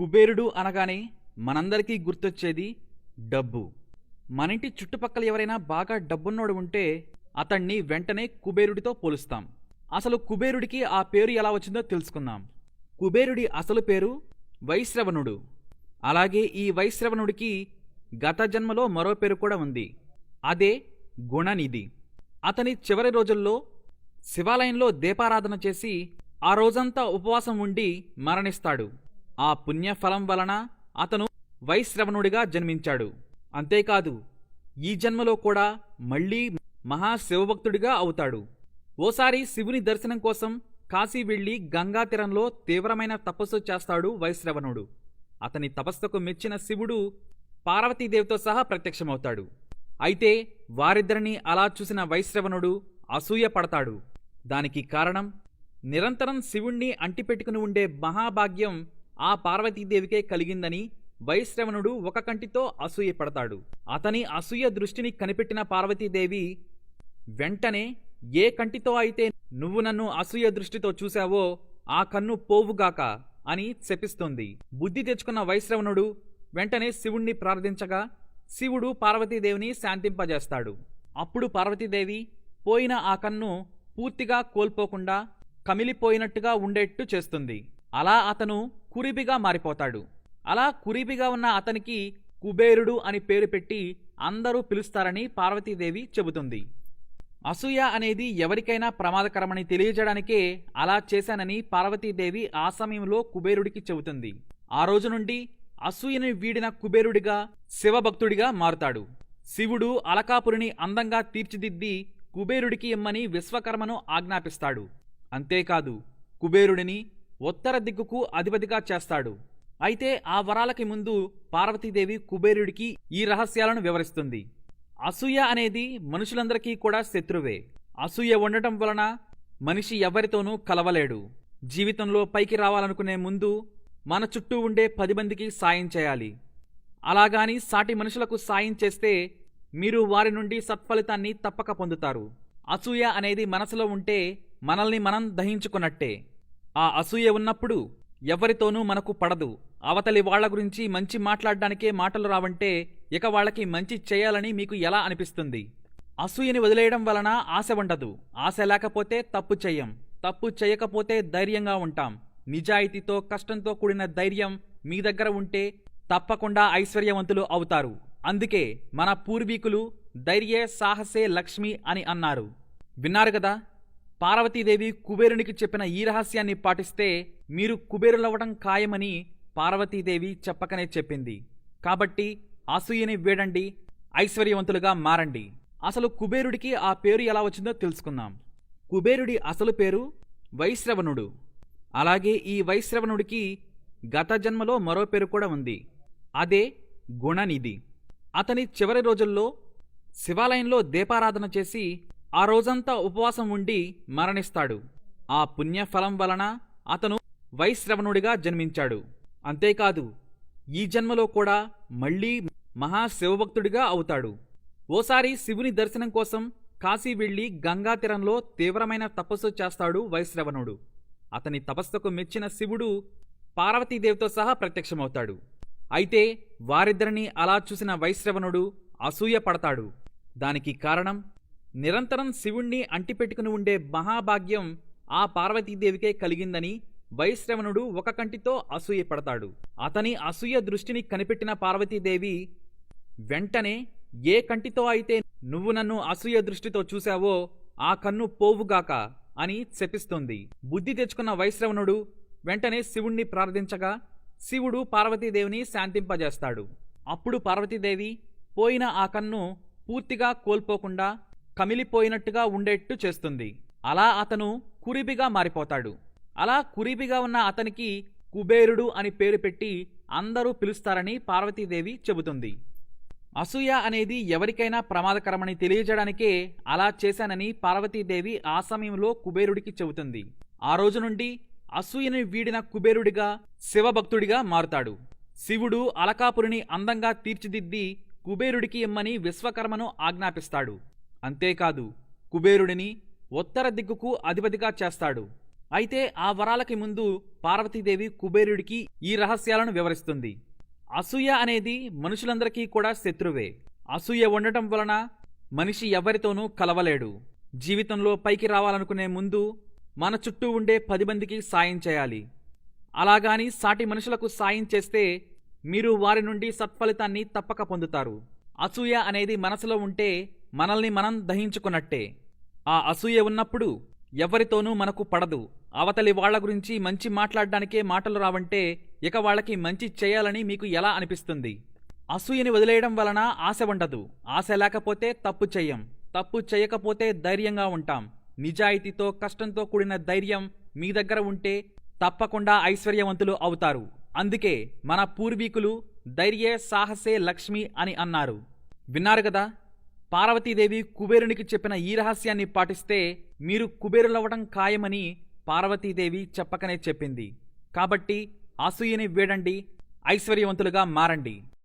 కుబేరుడు అనగానే మనందరికీ గుర్తొచ్చేది డబ్బు. మనింటి చుట్టుపక్కల ఎవరైనా బాగా డబ్బున్నోడు ఉంటే అతన్ని వెంటనే కుబేరుడితో పోలుస్తాం. అసలు కుబేరుడికి ఆ పేరు ఎలా వచ్చిందో తెలుసుకుందాం. కుబేరుడి అసలు పేరు వైశ్రవణుడు. అలాగే ఈ వైశ్రవణుడికి గత జన్మలో మరో పేరు కూడా ఉంది. అదే గుణనిధి. అతని చివరి రోజుల్లో శివాలయంలో దీపారాధన చేసి ఆ రోజంతా ఉపవాసం ఉండి మరణిస్తాడు. ఆ పుణ్యఫలం వలన అతను వైశ్రవణుడిగా జన్మించాడు. అంతేకాదు ఈ జన్మలో కూడా మళ్ళీ మహాశివభక్తుడిగా అవుతాడు. ఓసారి శివుని దర్శనం కోసం కాశీ వెళ్ళి గంగా తీరంలో తీవ్రమైన తపస్సు చేస్తాడు వైశ్రవణుడు. అతని తపస్సుకు మెచ్చిన శివుడు పార్వతీదేవితో సహా ప్రత్యక్షమవుతాడు. అయితే వారిద్దరినీ అలా చూసిన వైశ్రవణుడు అసూయ పడతాడు. దానికి కారణం నిరంతరం శివుణ్ణి అంటిపెట్టుకుని ఉండే మహాభాగ్యం ఆ పార్వతీదేవికే కలిగిందని వైశ్రవణుడు ఒక కంటితో అసూయపడతాడు అతని అసూయ దృష్టిని కనిపెట్టిన పార్వతీదేవి వెంటనే ఏ కంటితో అయితే నువ్వు నన్ను అసూయ దృష్టితో చూశావో ఆ కన్ను పోవుగాక అని శపిస్తుంది బుద్ధి తెచ్చుకున్న వైశ్రవణుడు వెంటనే శివుణ్ణి ప్రార్థించగా శివుడు పార్వతీదేవిని శాంతింపజేస్తాడు. అప్పుడు పార్వతీదేవి పోయిన ఆ కన్ను పూర్తిగా కోల్పోకుండా కమిలిపోయినట్టుగా ఉండేట్టు చేస్తుంది. అలా అతను కురిబిగా మారిపోతాడు. అలా కురిబిగా ఉన్న అతనికి కుబేరుడు అని పేరు పెట్టి అందరూ పిలుస్తారని పార్వతీదేవి చెబుతుంది. అసూయ అనేది ఎవరికైనా ప్రమాదకరమని తెలియజేయడానికే అలా చేశానని పార్వతీదేవి ఆ సమయంలో కుబేరుడికి చెబుతుంది. ఆ రోజు నుండి అసూయని వీడిన కుబేరుడిగా శివభక్తుడిగా మారుతాడు. శివుడు అలకాపురిని అందంగా తీర్చిదిద్ది కుబేరుడికి ఇమ్మని విశ్వకర్మను ఆజ్ఞాపిస్తాడు. అంతేకాదు కుబేరుడిని ఉత్తర దిక్కుకు అధిపతిగా చేస్తాడు. అయితే ఆ వరాలకి ముందు పార్వతీదేవి కుబేరుడికి ఈ రహస్యాలను వివరిస్తుంది. అసూయ అనేది మనుషులందరికీ కూడా శత్రువే. అసూయ ఉండటం వలన మనిషి ఎవరితోనూ కలవలేడు. జీవితంలో పైకి రావాలనుకునే ముందు మన చుట్టూ ఉండే పది మందికి సాయం చేయాలి. అలాగాని సాటి మనుషులకు సాయం చేస్తే మీరు వారి నుండి సత్ఫలితాన్ని తప్పక పొందుతారు. అసూయ అనేది మనసులో ఉంటే మనల్ని మనం దహించుకున్నట్టే. ఆ అసూయ ఉన్నప్పుడు ఎవరితోనూ మనకు పడదు. అవతలి వాళ్ళ గురించి మంచి మాట్లాడడానికే మాటలు రావంటే ఇక వాళ్ళకి మంచి చేయాలని మీకు ఎలా అనిపిస్తుంది? అసూయని వదిలేయడం వలన ఆశ ఉండదు. ఆశ లేకపోతే తప్పు చెయ్యం. తప్పు చేయకపోతే ధైర్యంగా ఉంటాం. నిజాయితీతో కష్టంతో కూడిన ధైర్యం మీ దగ్గర ఉంటే తప్పకుండా ఐశ్వర్యవంతులు అవుతారు. అందుకే మన పూర్వీకులు ధైర్యే సాహసే లక్ష్మి అని అన్నారు. విన్నారు కదా? పార్వతీదేవి కుబేరునికి చెప్పిన ఈ రహస్యాన్ని పాటిస్తే మీరు కుబేరులవ్వడం ఖాయమని పార్వతీదేవి చెప్పకనే చెప్పింది. కాబట్టి అసూయని వేడండి ఐశ్వర్యవంతులుగా మారండి. అసలు కుబేరుడికి ఆ పేరు ఎలా వచ్చిందో తెలుసుకుందాం. కుబేరుడి అసలు పేరు వైశ్రవణుడు. అలాగే ఈ వైశ్రవణుడికి గత జన్మలో మరో పేరు కూడా ఉంది. అదే గుణనిధి. అతని చివరి రోజుల్లో శివాలయంలో దీపారాధన చేసి ఆ రోజంతా ఉపవాసం ఉండి మరణిస్తాడు. ఆ పుణ్యఫలం వలన అతను వైశ్రవణుడిగా జన్మించాడు. అంతేకాదు ఈ జన్మలో కూడా మళ్ళీ మహాశివభక్తుడిగా అవుతాడు. ఓసారి శివుని దర్శనం కోసం కాశీ వెళ్ళి గంగా తీరంలో తీవ్రమైన తపస్సు చేస్తాడు వైశ్రవణుడు. అతని తపస్సుకు మెచ్చిన శివుడు పార్వతీదేవితో సహా ప్రత్యక్షమవుతాడు. అయితే వారిద్దరినీ అలా చూసిన వైశ్రవణుడు అసూయ పడతాడు దానికి కారణం నిరంతరం శివుణ్ణి అంటిపెట్టుకుని ఉండే మహాభాగ్యం ఆ పార్వతీదేవికే కలిగిందని వైశ్రవణుడు ఒక కంటితో అసూయపడతాడు. అతని అసూయ దృష్టిని కనిపెట్టిన పార్వతీదేవి వెంటనే ఏ కంటితో అయితే నువ్వు నన్ను అసూయ దృష్టితో చూశావో ఆ కన్ను పోవుగాక అని శపిస్తుంది బుద్ధి తెచ్చుకున్న వైశ్రవణుడు వెంటనే శివుణ్ణి ప్రార్థించగా శివుడు పార్వతీదేవిని శాంతింపజేస్తాడు. అప్పుడు పార్వతీదేవి పోయిన ఆ కన్ను పూర్తిగా కోల్పోకుండా కమిలిపోయినట్టుగా ఉండేట్టు చేస్తుంది. అలా అతను కురిబిగా మారిపోతాడు. అలా కురిబిగా ఉన్న అతనికి కుబేరుడు అని పేరు పెట్టి అందరూ పిలుస్తారని పార్వతీదేవి చెబుతుంది. అసూయ అనేది ఎవరికైనా ప్రమాదకరమని తెలియజేయడానికే అలా చేశానని పార్వతీదేవి ఆ సమయంలో కుబేరుడికి చెబుతుంది. ఆ రోజు నుండి అసూయని వీడిన కుబేరుడిగా శివభక్తుడిగా మారుతాడు. శివుడు అలకాపురిని అందంగా తీర్చిదిద్ది కుబేరుడికి ఇమ్మని విశ్వకర్మను ఆజ్ఞాపిస్తాడు. అంతేకాదు కుబేరుడిని ఉత్తర దిక్కుకు అధిపతిగా చేస్తాడు. అయితే ఆ వరాలకి ముందు పార్వతీదేవి కుబేరుడికి ఈ రహస్యాలను వివరిస్తుంది. అసూయ అనేది మనుషులందరికీ కూడా శత్రువే. అసూయ ఉండటం వలన మనిషి ఎవరితోనూ కలవలేడు. జీవితంలో పైకి రావాలనుకునే ముందు మన చుట్టూ ఉండే పది మందికి సాయం చేయాలి. అలాగాని సాటి మనుషులకు సాయం చేస్తే మీరు వారి నుండి సత్ఫలితాన్ని తప్పక పొందుతారు. అసూయ అనేది మనసులో ఉంటే మనల్ని మనం దహించుకున్నట్టే. ఆ అసూయ ఉన్నప్పుడు ఎవరితోనూ మనకు పడదు. అవతలి వాళ్ళ గురించి మంచి మాట్లాడడానికే మాటలు రావంటే ఇక వాళ్ళకి మంచి చేయాలని మీకు ఎలా అనిపిస్తుంది? అసూయని వదిలేయడం వలన ఆశ ఉండదు. ఆశ లేకపోతే తప్పు చెయ్యం. తప్పు చేయకపోతే ధైర్యంగా ఉంటాం. నిజాయితీతో కష్టంతో కూడిన ధైర్యం మీ దగ్గర ఉంటే తప్పకుండా ఐశ్వర్యవంతులు అవుతారు. అందుకే మన పూర్వీకులు ధైర్యే సాహసే లక్ష్మి అని అన్నారు. విన్నారు కదా? పార్వతీదేవి కుబేరునికి చెప్పిన ఈ రహస్యాన్ని పాటిస్తే మీరు కుబేరులవ్వడం ఖాయమని పార్వతీదేవి చెప్పకనే చెప్పింది. కాబట్టి అసూయని వీడండి ఐశ్వర్యవంతులుగా మారండి.